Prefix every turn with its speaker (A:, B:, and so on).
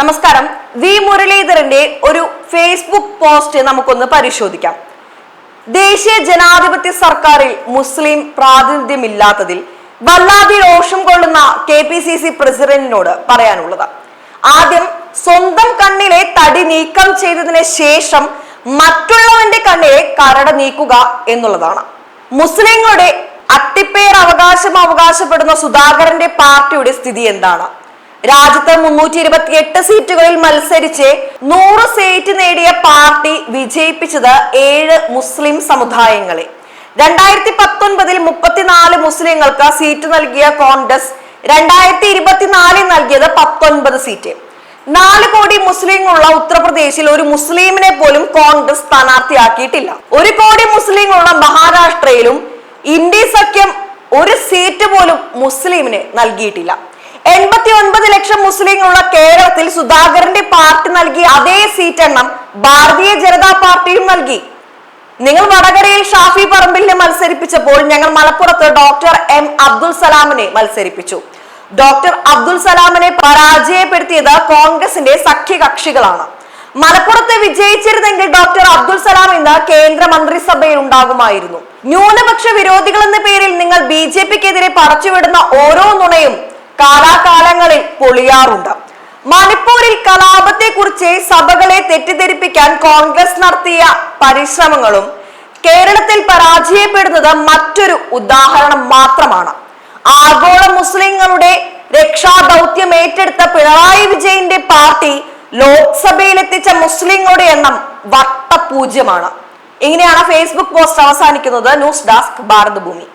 A: നമസ്കാരം. വി മുരളീധരന്റെ ഒരു ഫേസ്ബുക്ക് പോസ്റ്റ് നമുക്കൊന്ന് പരിശോധിക്കാം. ദേശീയ ജനാധിപത്യ സർക്കാരിൽ മുസ്ലിം പ്രാതിനിധ്യമില്ലാത്തതിൽ വല്ലാതെ രോഷം കൊള്ളുന്ന കെ പി സി സി പ്രസിഡന്റിനോട് പറയാനുള്ളത്. ആദ്യം സ്വന്തം കണ്ണിലെ തടി നീക്കം ചെയ്തതിന് ശേഷം മറ്റുള്ളവന്റെ കണ്ണിലെ കരട നീക്കുക എന്നുള്ളതാണ്. മുസ്ലിങ്ങളുടെ അട്ടിപ്പേർ അവകാശം അവകാശപ്പെടുന്ന സുധാകരന്റെ പാർട്ടിയുടെ സ്ഥിതി എന്താണ്? രാജ്യത്ത് മുന്നൂറ്റി ഇരുപത്തി എട്ട് സീറ്റുകളിൽ മത്സരിച്ച് നൂറ് സീറ്റ് നേടിയ പാർട്ടി വിജയിപ്പിച്ചത് ഏഴ് മുസ്ലിം സമുദായങ്ങളെ. രണ്ടായിരത്തി പത്തൊൻപതിൽ മുപ്പത്തിനാല് മുസ്ലിങ്ങൾക്ക് സീറ്റ് നൽകിയ കോൺഗ്രസ് രണ്ടായിരത്തി ഇരുപത്തിനാലിൽ നൽകിയത് പത്തൊൻപത് സീറ്റ്. നാല് കോടി മുസ്ലിങ്ങളുള്ള ഉത്തർപ്രദേശിൽ ഒരു മുസ്ലിമിനെ പോലും കോൺഗ്രസ് സ്ഥാനാർത്ഥിയാക്കിയിട്ടില്ല. ഒരു കോടി മുസ്ലിങ്ങളുള്ള മഹാരാഷ്ട്രയിലും ഇന്ത്യ സഖ്യം ഒരു സീറ്റ് പോലും മുസ്ലിമിന് നൽകിയിട്ടില്ല. എൺപത്തി ഒൻപത് ലക്ഷം മുസ്ലിങ്ങളുള്ള കേരളത്തിൽ സുധാകരന്റെ പാർട്ടി നൽകിയ അതേ സീറ്റ് എണ്ണം ഭാരതീയ ജനതാ പാർട്ടിയും നൽകി. നിങ്ങൾ വടകരയിൽ ഷാഫി പറമ്പിലിനെ മത്സരിപ്പിച്ചപ്പോൾ ഞങ്ങൾ മലപ്പുറത്ത് ഡോക്ടർ എം അബ്ദുൽ സലാമിനെ മത്സരിപ്പിച്ചു. ഡോക്ടർ അബ്ദുൽ സലാമിനെ പരാജയപ്പെടുത്തിയത് കോൺഗ്രസിന്റെ സഖ്യകക്ഷികളാണ്. മലപ്പുറത്ത് വിജയിച്ചിരുന്നെങ്കിൽ ഡോക്ടർ അബ്ദുൽ സലാം ഇന്ന് കേന്ദ്ര മന്ത്രിസഭയിൽ ഉണ്ടാകുമായിരുന്നു ന്യൂനപക്ഷ വിരോധികൾ എന്ന പേരിൽ നിങ്ങൾ ബി ജെ പിക്കെതിരെ പറച്ചുവിടുന്ന ഓരോ നുണയും പൊളിയാറുണ്ട്. മണിപ്പൂരിൽ കലാപത്തെക്കുറിച്ച് സഭകളെ തെറ്റിദ്ധരിപ്പിക്കാൻ കോൺഗ്രസ് നടത്തിയ പരിശ്രമങ്ങളും കേരളത്തിൽ പരാജയപ്പെടുന്നത് മറ്റൊരു ഉദാഹരണം മാത്രമാണ്. ആഗോള മുസ്ലിങ്ങളുടെ രക്ഷാദൗത്യം ഏറ്റെടുത്ത പിണറായി വിജയന്റെ പാർട്ടി ലോക്സഭയിലെത്തിച്ച മുസ്ലിങ്ങളുടെ എണ്ണം വട്ടപൂജ്യമാണ്. ഇങ്ങനെയാണ് ഫേസ്ബുക്ക് പോസ്റ്റ് അവസാനിക്കുന്നത്. News desk Bharathabhumi.